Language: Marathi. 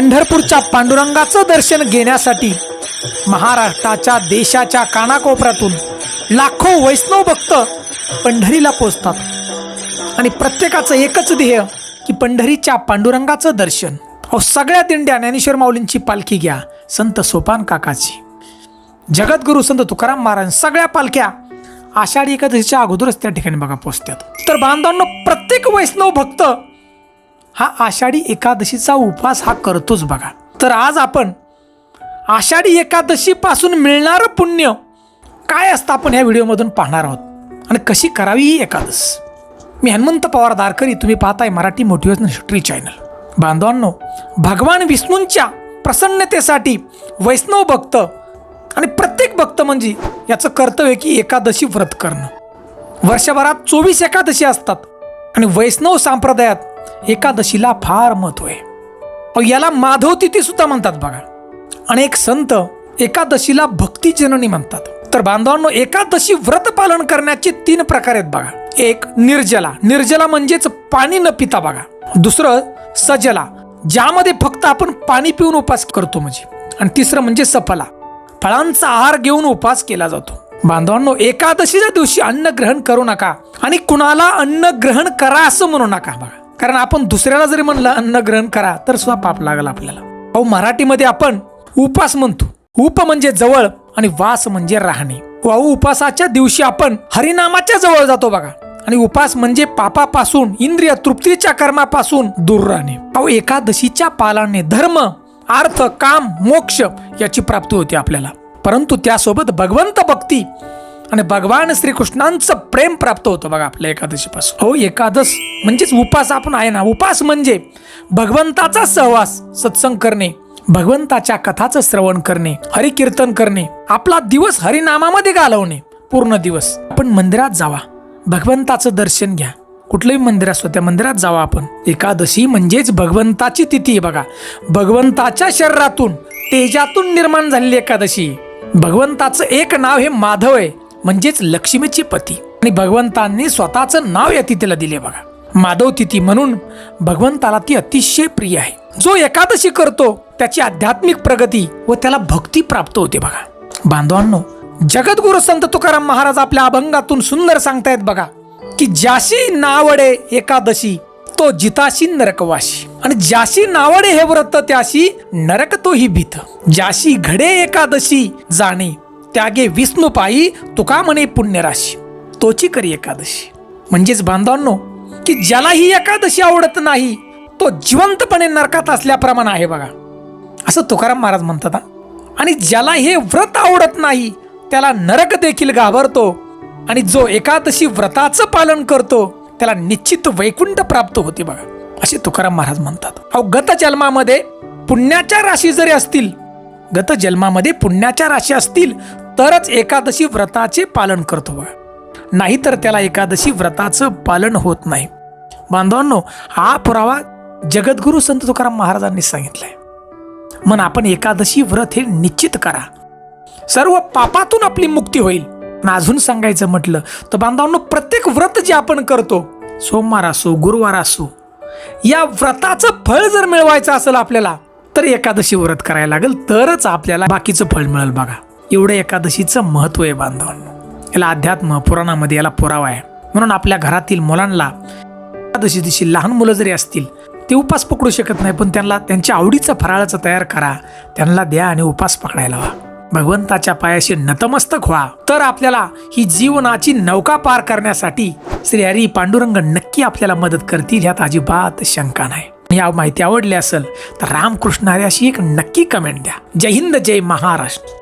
पंढरपूरच्या पांडुरंगाचं दर्शन घेण्यासाठी महाराष्ट्राच्या देशाच्या कानाकोपऱ्यातून लाखो वैष्णव भक्त पंढरीला पोचतात आणि प्रत्येकाचं एकच ध्येय की पंढरीच्या पांडुरंगाचं दर्शन. अहो सगळ्या दिंड्या ज्ञानेश्वर माऊलींची पालखी घ्या संत सोपान काकाची. जगद्गुरु संत तुकाराम महाराज सगळ्या पालख्या आषाढी एकादशीच्या अगोदरच त्या ठिकाणी बघा पोचतात तर बांधवांना प्रत्येक वैष्णव भक्त हा आषाढी एकादशीचा उपवास हा करतोच बघा. तर आज आपण आषाढी एकादशीपासून मिळणारं पुण्य काय असतं आपण ह्या व्हिडिओमधून पाहणार आहोत. आणि कशी करावी ही एकादश मी हनुमंत पवार दारकरी तुम्ही पाहताय मराठी मोटिवेशनल हिस्ट्री चॅनल बांधवांनो भगवान विष्णूंच्या प्रसन्नतेसाठी वैष्णव भक्त आणि प्रत्येक भक्त म्हणजे याचं कर्तव्य की एकादशी व्रत करणं. वर्षभरात चोवीस एकादशी असतात आणि वैष्णव संप्रदायात एकादशीला फार महत्त्व आहे. याला माधव तिथी सुद्धा म्हणतात बघा. आणि एक संत एकादशीला भक्ती जननी म्हणतात. तर बांधवांनो एकादशी व्रत पालन करण्याचे तीन प्रकार आहेत बघा. एक निर्जला. निर्जला म्हणजेच पाणी न पिता बघा. दुसरं सजला. ज्यामध्ये फक्त आपण पाणी पिऊन उपास करतो म्हणजे. आणि तिसरं म्हणजे सफला. फळांचा आहार घेऊन उपास केला जातो. बांधवांनो एकादशीच्या दिवशी अन्न ग्रहण करू नका. आणि कुणाला अन्न ग्रहण करा असं म्हणू नका बघा. कारण आपण दुसऱ्याला जरी म्हणलं अन्न ग्रहण करा तर सुद्धा पाप लागल आपल्याला. अहो मराठीमध्ये आपण उपास म्हणतो. उप म्हणजे जवळ आणि वास म्हणजे राहणे. वाहू उपासाच्या दिवशी आपण हरिनामाच्या जवळ जातो बघा. आणि उपास म्हणजे पापापासून इंद्रिय तृप्तीच्या कर्मापासून दूर राहणे. अहो एकादशीच्या पालाने धर्म अर्थ काम मोक्ष याची प्राप्ती होते आपल्याला. परंतु त्यासोबत भगवंत भक्ती आणि भगवान श्रीकृष्णांचं प्रेम प्राप्त होतं बघा आपल्या एकादशीपासून. हो एकादश म्हणजेच उपास आपण आहे ना. उपास म्हणजे भगवंताचा सहवास सत्संग करणे भगवंताच्या कथाचं श्रवण करणे हरिकीर्तन करणे आपला दिवस हरिनामामध्ये घालवणे पूर्ण दिवस. आपण मंदिरात जावा. भगवंताचं दर्शन घ्या. कुठलंही मंदिर असतो त्या मंदिरात जावा आपण. एकादशी म्हणजेच भगवंताची तिथी आहे बघा. भगवंताच्या शरीरातून तेजातून निर्माण झालेली एकादशी. भगवंताचं एक नाव हे माधव आहे. म्हणजेच लक्ष्मीचे पती. आणि भगवंतांनी स्वतःचं नाव या तिथीला दिले बघा. माधव तिथी म्हणून भगवंताला ती अतिशय प्रिय आहे. जो एकादशी करतो त्याची आध्यात्मिक प्रगती व त्याला भक्ती प्राप्त होते बघा. बांधवांनो जगद्गुरु संत तुकाराम महाराज आपल्या अभंगातून सुंदर सांगतायत बघा की ज्याशी नावडे एकादशी तो जिताशी नरकवाशी. आणि ज्याशी नावडे हे व्रत त्याशी नरक तोही भीत. ज्याशी घडे एकादशी जाणे त्यागे विष्णू पायी तुका म्हणे पुण्यराशी. तोची करी एकादशी. म्हणजेच बांधवांनो की ज्याला ही एकादशी आवडत नाही तो जिवंतपणे नरकात असल्याप्रमाणे आहे बघा. असं तुकाराम महाराज म्हणतात आणि ज्याला हे व्रत आवडत नाही त्याला नरक देखील घाबरतो आणि जो एकादशी व्रताचं पालन करतो त्याला निश्चित वैकुंठ प्राप्त होते बघा. असे तुकाराम महाराज म्हणतात. अवगत गत जन्मामध्ये पुण्याच्या राशी जरी असतील गत जन्मामध्ये पुण्याच्या राशी असतील तरच एकादशी व्रताचे पालन करतो बघा नाहीतर त्याला एकादशी व्रताचं पालन होत नाही. बांधवांनो हा पुरावा जगद्गुरु संत तुकाराम महाराजांनी सांगितलाय. मन आपण एकादशी व्रत हे निश्चित करा. सर्व पापातून आपली मुक्ती होईल. अजून सांगायचं म्हटलं तर बांधवांनो प्रत्येक व्रत जे आपण करतो सोमवार असो गुरुवार असो या व्रताचं फळ जर मिळवायचं असेल आपल्याला तर एकादशी व्रत करायला लागेल तरच आपल्याला बाकीचं फळ मिळेल बघा. एवढं एकादशीचं महत्त्व आहे बांधवांना. याला अध्यात्म पुराणामध्ये याला पुरावा आहे. म्हणून आपल्या घरातील मुलांना एकादशी दिवशी लहान मुलं जरी असतील ते उपास पकडू शकत नाही पण त्यांना त्यांच्या आवडीचं फराळाचं तयार करा. त्यांना द्या आणि उपास पकडायला व्हा भगवंताच्या पायाशी नतमस्तक व्हा. तर आपल्याला ही जीवनाची नौका पार करण्यासाठी श्री हरी पांडुरंग नक्की आपल्याला मदत करतील ह्यात अजिबात शंका नाही. या माहिती आवडली असेल तर रामकृष्ण हरी अशी एक नक्की कमेंट द्या. जय हिंद जय महाराष्ट्र.